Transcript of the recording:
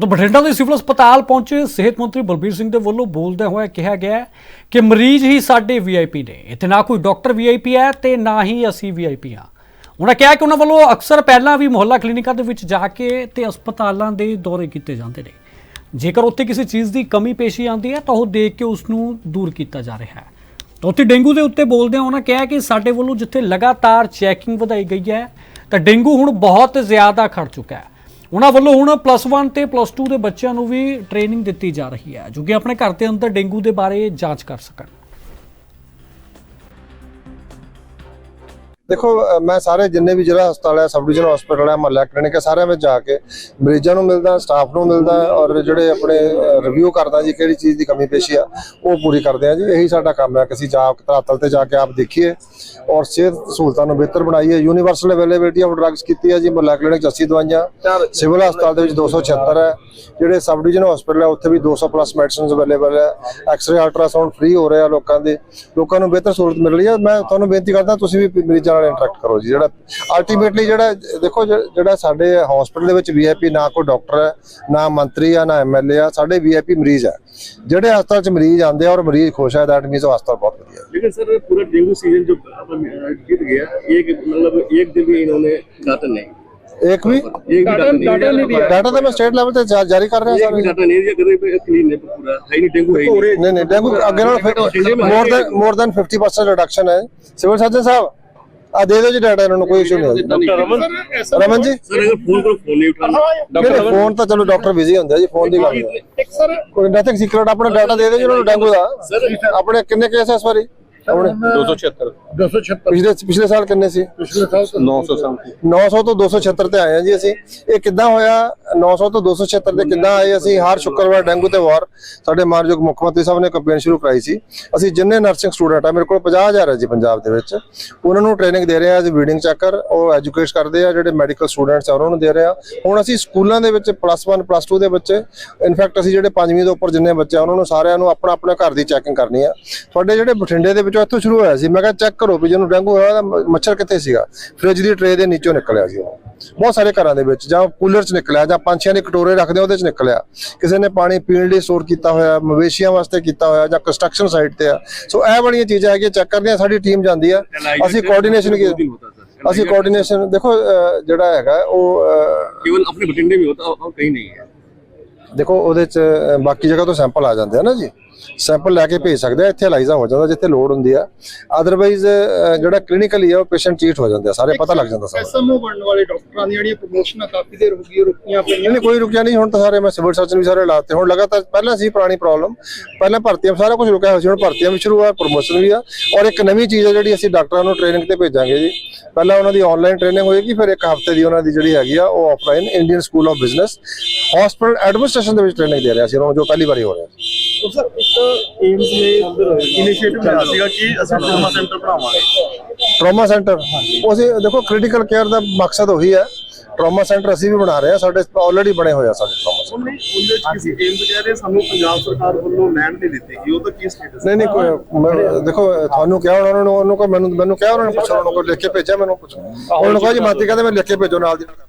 ਤਾਂ ਬਠਿੰਡਾ ਦੇ ਸਿਵਲ ਹਸਪਤਾਲ ਪਹੁੰਚੇ ਸਿਹਤ ਮੰਤਰੀ ਬਲਬੀਰ ਸਿੰਘ ਦੇ ਵੱਲੋਂ ਬੋਲਦਿਆਂ ਹੋਇਆ ਕਿਹਾ ਗਿਆ ਕਿ ਮਰੀਜ਼ ਹੀ ਸਾਡੇ ਵੀਆਈਪੀ ਨੇ। ਇੱਥੇ ਨਾ ਕੋਈ ਡਾਕਟਰ ਵੀਆਈਪੀ ਹੈ ਤੇ ਨਾ ਹੀ ਅਸੀਂ ਵੀਆਈਪੀ ਹਾਂ। ਉਹਨਾਂ ਕਿਹਾ ਕਿ ਉਹਨਾਂ ਵੱਲੋਂ ਅਕਸਰ ਪਹਿਲਾਂ ਵੀ ਮੁਹੱਲਾ ਕਲੀਨਿਕਾਂ ਦੇ ਵਿੱਚ ਜਾ ਕੇ ਤੇ ਹਸਪਤਾਲਾਂ ਦੇ ਦੌਰੇ ਕੀਤੇ ਜਾਂਦੇ ਨੇ। ਜੇਕਰ ਉੱਥੇ ਕਿਸੇ ਚੀਜ਼ ਦੀ ਕਮੀ ਪੇਸ਼ੀ ਆਉਂਦੀ ਹੈ ਤਾਂ ਉਹ ਦੇਖ ਕੇ ਉਸ ਨੂੰ ਦੂਰ ਕੀਤਾ ਜਾ ਰਿਹਾ ਹੈ। ਤਾਂ ਉੱਥੇ ਡੇਂਗੂ ਦੇ ਉੱਤੇ ਬੋਲਦਿਆਂ ਉਹਨਾਂ ਕਿਹਾ ਕਿ ਸਾਡੇ ਵੱਲੋਂ ਜਿੱਥੇ ਲਗਾਤਾਰ ਚੈਕਿੰਗ ਵਧਾਈ ਗਈ ਹੈ, ਤਾਂ ਡੇਂਗੂ ਹੁਣ ਬਹੁਤ ਜ਼ਿਆਦਾ ਖੜ ਚੁੱਕਾ ਹੈ। ਉਹਨਾਂ ਵੱਲੋਂ ਹੁਣ ਪਲੱਸ 1 ਤੇ ਪਲੱਸ 2 ਦੇ ਬੱਚਿਆਂ ਨੂੰ ਵੀ ਟ੍ਰੇਨਿੰਗ ਦਿੱਤੀ ਜਾ ਰਹੀ ਹੈ, ਜੋ ਕਿ ਆਪਣੇ ਘਰ ਦੇ ਅੰਦਰ ਡੇਂਗੂ ਦੇ ਬਾਰੇ ਜਾਂਚ ਕਰ ਸਕਣ। ਦੇਖੋ ਮੈਂ ਸਾਰੇ ਜਿੰਨੇ ਵੀ ਜ਼ਿਲ੍ਹਾ ਹਸਪਤਾਲ ਹੈ ਸਬ ਡਿਵੀਜ਼ਨ ਹਸਪੀਟਲ ਹੈ ਮਹੱਲਾ ਕਲੀਨਿਕ ਹੈ ਸਾਰਿਆਂ ਵਿੱਚ ਜਾ ਕੇ ਮਰੀਜ਼ਾਂ ਨੂੰ ਮਿਲਦਾ ਸਟਾਫ ਨੂੰ ਮਿਲਦਾ ਔਰ ਜਿਹੜੇ ਆਪਣੇ ਰਿਵਿਊ ਕਰਦਾ ਜੀ ਕਿਹੜੀ ਚੀਜ਼ ਦੀ ਕਮੀ ਪੇਸ਼ੀ ਆ ਉਹ ਪੂਰੀ ਕਰਦੇ ਆ ਜੀ। ਇਹੀ ਸਾਡਾ ਕੰਮ ਹੈ ਕਿ ਅਸੀਂ ਜਾ ਧਰਾਤਲ ਤੇ ਜਾ ਕੇ ਆਪ ਦੇਖੀਏ ਔਰ ਸਿਹਤ ਸਹੂਲਤਾਂ ਨੂੰ ਬਿਹਤਰ ਬਣਾਈਏ। ਯੂਨੀਵਰਸਲ ਅਵੇਲੇਬਿਲਿਟੀ ਆਫ ਡਰੱਗਸ ਕੀਤੀ ਹੈ ਜੀ ਮਹੱਲਾ ਕਲੀਨਿਕ 'ਚ 80 ਦਵਾਈਆਂ ਸਿਵਲ ਹਸਪਤਾਲ ਦੇ ਵਿੱਚ 276 ਹੈ। ਜਿਹੜੇ ਸਬ ਡਿਵੀਜ਼ਨ ਹਸਪੀਟਲ ਹੈ ਉੱਥੇ ਵੀ 200 ਪਲੱਸ ਮੈਡੀਸਿਨਸ ਅਵੇਲੇਬਲ ਹੈ। ਐਕਸ-ਰੇ ਅਲਟਰਾਸਾਊਂਡ ਫ੍ਰੀ ਹੋ ਰਿਹਾ ਲੋਕਾਂ ਦੇ। ਲੋਕਾਂ ਨੂੰ ਬਿਹਤਰ ਸਹੂਲਤ ਮਿਲ ਰਹੀ ਹੈ। ਮੈਂ ਤੁਹਾਨੂੰ ਬੇਨਤੀ ਕਰਦਾ ਤੁਸੀਂ ਵੀ ਮਰੀਜ਼ਾਂ ਨਾਲ ਇੰਟਰੈਕਟ ਕਰੋ ਜੀ ਜਿਹੜਾ ਅਲਟੀਮੇਟਲੀ ਜਿਹੜਾ ਦੇਖੋ ਜਿਹੜਾ ਸਾਡੇ ਹਸਪੀਟਲ ਦੇ ਵਿੱਚ ਵੀਆਈਪੀ ਨਾ ਕੋਈ ਡਾਕਟਰ ਹੈ ਨਾ ਮੰਤਰੀ ਆ ਨਾ ਐਮਐਲਏ ਆ ਸਾਡੇ ਵੀਆਈਪੀ ਮਰੀਜ਼ ਆ। ਜਿਹੜੇ ਹਸਪਤਾਲ 'ਚ ਮਰੀਜ਼ ਆਉਂਦੇ ਆ ਔਰ ਮਰੀਜ਼ ਖੁਸ਼ ਹੈ ਦੈਟ ਮੀਨਸ ਹਸਪਤਾਲ ਬਹੁਤ ਵਧੀਆ ਹੈ। ਲੇਕਿਨ ਸਰ ਪੂਰਾ ਡੇਂਗੂ ਸੀਜ਼ਨ ਜੋ ਜਿੱਤ ਗਿਆ ਇੱਕ ਮਤਲਬ ਇੱਕ ਦਿਨ ਵੀ ਇਹਨਾਂ ਨੇ ਡਾਟਾ ਨਹੀਂ। ਇੱਕ ਵੀ? ਡਾਟਾ ਤਾਂ ਮੈਂ ਸਟੇਟ ਲੈਵਲ ਤੇ ਜਾਰੀ ਕਰ ਰਿਹਾ ਸਾਰੇ। ਡਾਟਾ ਨਹੀਂ ਦਿਆ ਕਰੇ ਕਲੀਨ ਨੇ ਪੂਰਾ ਹੈ ਨਹੀਂ ਡੇਂਗੂ ਹੈ ਨਹੀਂ। ਨਹੀਂ ਡੇਂਗੂ ਅੱਗੇ ਨਾਲ more than more than 50% reduction ਹੈ। ਸਿਵਲ ਸਰਜਨ ਸਾਹਿਬ ਆ ਦੇ ਦਿਓ ਜੀ ਡਾਟਾ ਇਹਨਾਂ ਨੂੰ ਕੋਈ ਇਸ਼ੂ ਨਹੀਂ ਡਾਕਟਰ ਰਮਨ? ਜੀ? ਸਰ ਅਗਰ ਫੋਨ ਕੋਲ ਫੋਨ ਨਹੀਂ ਉਠਾਉਂਦਾ ਡਾਕਟਰ ਫੋਨ ਤਾਂ ਚਲੋ ਡਾਕਟਰ ਬਿਜ਼ੀ ਹੁੰਦੇ ਆ ਜੀ ਫੋਨ ਦੀ ਗੱਲ ਹੈ ਸਰ ਕੋਈ ਨਥਿੰਗ ਸੀਕ੍ਰੇਟ ਆਪਣਾ ਡਾਟਾ ਦੇ ਦਿਓ ਜੀ ਉਹਨਾਂ ਨੂੰ ਡੈਂਗੂ ਦਾ। ਆਪਣੇ ਕਿੰਨੇ ਕੇਸ ਐ ਇਸ ਵਾਰੀ? ਪਿਛਲੇ ਪਿਛਲੇ ਸਾਲ ਕਿੰਨੇ ਸੀ? ਪਿਛਲੇ ਸਾਲ ਤਾਂ 900 ਸਮਥਿੰਗ 900 ਤੋਂ 276 ਤੇ ਆਏ ਆ ਜੀ ਅਸੀਂ। ਇਹ ਕਿੱਦਾਂ ਹੋਇਆ? 900 ਤੋਂ 276 ਤੇ ਕਿੱਦਾਂ ਆਏ ਅਸੀਂ? ਹਰ ਸ਼ੁੱਕਰਵਾਰ ਡੈਂਗੂ ਤੇ ਵਾਰ ਸਾਡੇ ਮਾਨਯੋਗ ਮੁੱਖ ਮੰਤਰੀ ਸਾਹਿਬ ਨੇ ਕੰਪੇਨ ਸ਼ੁਰੂ ਕਰਾਈ ਸੀ। ਅਸੀਂ ਜਿੰਨੇ ਨਰਸਿੰਗ ਸਟੂਡੈਂਟ ਆ ਮੇਰੇ ਕੋਲ 50000 ਹੈ ਜੀ ਪੰਜਾਬ ਦੇ ਵਿੱਚ। ਉਹਨਾਂ ਨੂੰ ਟ੍ਰੇਨਿੰਗ ਦੇ ਰਹੇ ਆ ਜੀ ਬਰੀਡਿੰਗ ਚੱਕਰ ਉਹ ਐਜੂਕੇਟ ਕਰਦੇ ਆ ਜਿਹੜੇ ਮੈਡੀਕਲ ਸਟੂਡੈਂਟਸ ਆ ਉਹਨਾਂ ਨੂੰ ਦੇ ਰਹੇ ਆ। ਹੁਣ ਅਸੀਂ ਸਕੂਲਾਂ ਦੇ ਵਿੱਚ ਪਲੱਸ 1 ਪਲੱਸ 2 ਦੇ ਬੱਚੇ ਇਨਫੈਕਟ ਅਸੀਂ ਜਿਹੜੇ ਪੰਜਵੀਂ ਤੋਂ ਉੱਪਰ ਜਿੰਨੇ ਬੱਚੇ ਆ ਉਹਨਾਂ ਨੂੰ ਸਾਰਿਆਂ ਨੂੰ ਆਪਣਾ ਆਪਣਾ ਘਰ ਦੀ ਚੈਕਿੰਗ ਕਰਨੀ ਆ। ਤੁਹਾਡੇ ਜਿਹੜੇ ਬਠਿੰਡੇ ਦੇ ਇੱਥੋਂ ਸ਼ੁਰੂ ਹੋਇਆ ਸੀ। ਮੈਂ ਕਿਹਾ ਚੈੱਕ ਕਰੋ ਵੀ ਜਿਹਨੂੰ ਡੈਂਗੂ ਹੋਇਆ ਉਹਦਾ ਮੱਛਰ ਕਿੱਥੇ ਸੀਗਾ। ਫ੍ਰਿਜ ਦੀ ਟਰੇ ਦੇ ਨੀਚੋਂ ਨਿਕਲਿਆ ਸੀ ਬਹੁਤ ਸਾਰੇ ਘਰਾਂ ਦੇ ਵਿੱਚ ਜਾਂ ਕੂਲਰ 'ਚ ਨਿਕਲਿਆ ਜਾਂ ਪੰਛੀਆਂ ਦੇ ਕਟੋਰੇ ਰੱਖਦੇ ਉਹਦੇ 'ਚ ਨਿਕਲਿਆ। ਕਿਸੇ ਨੇ ਪਾਣੀ ਪੀਣ ਲਈ ਸਟੋਰ ਕੀਤਾ ਹੋਇਆ ਮਵੇਸ਼ੀਆਂ ਵਾਸਤੇ ਕੀਤਾ ਹੋਇਆ ਜਾਂ ਕੰਸਟਰਕਸ਼ਨ ਸਾਈਟ ਤੇ ਆ। ਸੋ ਇਹ ਵਾਲੀਆਂ ਚੀਜ਼ਾਂ ਹੈਗੀਆਂ ਚੈੱਕ ਕਰਦੇ ਆ ਸਾਡੀ ਟੀਮ ਜਾਂਦੀ ਆ। ਅਸੀਂ ਕੋਆਰਡੀਨੇਸ਼ਨ ਕੀ ਅਸੀਂ ਕੋਆਰਡੀਨੇਸ਼ਨ ਦੇਖੋ ਜਿਹੜਾ ਹੈਗਾ ਉਹ ਕੇਵਲ ਆਪਣੇ ਬਟਿੰਡੇ ਵੀ ਹੋਤਾ ਕਹੀਂ ਨਹੀਂ ਹੈ। ਦੇਖੋ ਉਹਦੇ ਚ ਬਾਕੀ ਜਗ੍ਹਾ ਤੋਂ ਸੈਂਪਲ ਆ ਜਾਂਦੇ ਆ ਨਾ ਜੀ। ਸੈਂਪਲ ਲੈ ਕੇ ਭੇਜ ਸਕਦੇ ਆ ਇੱਥੇ ਅਲਾਈਜ਼ਾ ਹੋ ਜਾਂਦਾ ਜਿੱਥੇ ਲੋਡ ਹੁੰਦੀ ਆ। ਅਦਰਵਾਈਜ਼ ਜਿਹੜਾ ਕਲੀਨਿਕਲੀ ਆ ਉਹ ਪੇਸ਼ੈਂਟ ਚੀਟ ਹੋ ਜਾਂਦੇ ਆ ਸਾਰੇ ਪਤਾ ਲੱਗ ਜਾਂਦਾ ਸਾਰਾ। ਐਸਐਮਓ ਬਣਨ ਵਾਲੇ ਡਾਕਟਰਾਂ ਦੀਆਂ ਜਿਹੜੀਆਂ ਪ੍ਰਮੋਸ਼ਨਾਂ ਕਾਫੀ ਦੇਰ ਹੋ ਗਈ ਰੁਕੀਆਂ ਪਈਆਂ ਨਹੀਂ ਨਹੀਂ, ਕੋਈ ਰੁਕਿਆ ਨਹੀਂ ਹੁਣ ਤਾਂ ਸਾਰੇ ਮੈਂ ਸਿਵਲ ਸਰਜਨ ਵੀ ਸਾਰੇ ਲਾਤੇ। ਹੁਣ ਲਗਾਤਾਰ ਪਹਿਲਾਂ ਸੀ ਪੁਰਾਣੀ ਪ੍ਰੋਬਲਮ ਪਹਿਲਾਂ ਭਰਤੀਆਂ ਸਾਰਾ ਕੁਝ ਰੁਕਿਆ ਹੋਇਆ ਸੀ ਹੁਣ ਭਰਤੀਆਂ ਵੀ ਸ਼ੁਰੂ ਆ ਪ੍ਰੋਮੋਸ਼ਨ ਵੀ ਆ। ਔਰ ਇੱਕ ਨਵੀਂ ਚੀਜ਼ ਹੈ ਜਿਹੜੀ ਅਸੀਂ ਡਾਕਟਰਾਂ ਨੂੰ ਟ੍ਰੇਨਿੰਗ ਤੇ ਭੇਜਾਂਗੇ ਜੀ। ਪਹਿਲਾਂ ਉਹਨਾਂ ਦੀ ਆਨਲਾਈਨ ਟ੍ਰੇਨਿੰਗ ਹੋਏਗੀ ਫਿਰ ਇੱਕ ਹਫ਼ਤੇ ਦੀ ਉਹਨਾਂ ਦੀ ਜਿਹੜੀ ਹੈਗੀ ਆ ਉਹ offline Indian school of business hospital administration ਦੇ ਵਿੱਚ ਟ੍ਰੇਨਿੰਗ ਦੇ ਰਿਹਾ ਸੀ ਉਹਨਾਂ ਨੂੰ ਜੋ ਪਹਿਲੀ ਵਾਰੀ ਹੋ ਰਿਹਾ ਸੀ ਸਰ ਇੱਕ ਏਮਸ ਨੇ ਇਨੀਸ਼ੀਏਟਿਵ ਲਿਆ ਸੀਗਾ ਕਿ ਅਸੀਂ ਟਰਾਮਾ ਸੈਂਟਰ ਬਣਾਵਾਂਗੇ। ਟਰਾਮਾ ਸੈਂਟਰ ਉਹ ਅਸੀਂ ਦੇਖੋ ਕ੍ਰਿਟੀਕਲ ਕੇਅਰ ਦਾ ਮਕਸਦ ਉਹੀ ਹੈ। ਟਰਾਮਾ ਸੈਂਟਰ ਅਸੀਂ ਵੀ ਬਣਾ ਰਹੇ ਹਾਂ ਸਾਡੇ ਆਲਰੇਡੀ ਬਣੇ ਹੋਏ ਆ ਸਾਡੇ ਟਰਾਮਾ ਉਹਨੇ ਉਹਦੇ ਚ ਕਿਸੇ ਏਮ ਕਹਿ ਰਹੇ ਸਾਨੂੰ ਪੰਜਾਬ ਸਰਕਾਰ ਵੱਲੋਂ ਲੈਂਡ ਨਹੀਂ ਦਿੱਤੀ ਗਈ ਉਹ ਤਾਂ ਕੀ ਸਟੇਟਸ ਨਹੀਂ ਨਹੀਂ ਕੋਈ ਮੈਂ- ਦੇਖੋ ਤੁਹਾਨੂੰ ਕਿਹਾ ਉਹਨਾਂ ਨੂੰ ਉਹਨੂੰ ਕੋ ਮੈਨੂੰ ਮੈਨੂੰ ਕਿਹਾ ਉਹਨਾਂ ਨੇ ਪੁੱਛਿਆ ਉਹਨਾਂ ਨੂੰ ਕੋਈ ਲਿਖ ਕੇ ਭੇਜਿਆ ਮੈਨੂੰ ਪੁੱਛੋ। ਉਹਨਾਂ ਨੂੰ ਕਹਾ ਜੀ ਮਾਤੀ ਕਹਿੰਦੇ ਮੈਂ ਲਿਖ ਕੇ ਭੇਜੋ ਨਾਲ ਦੀ ਨਾਲ।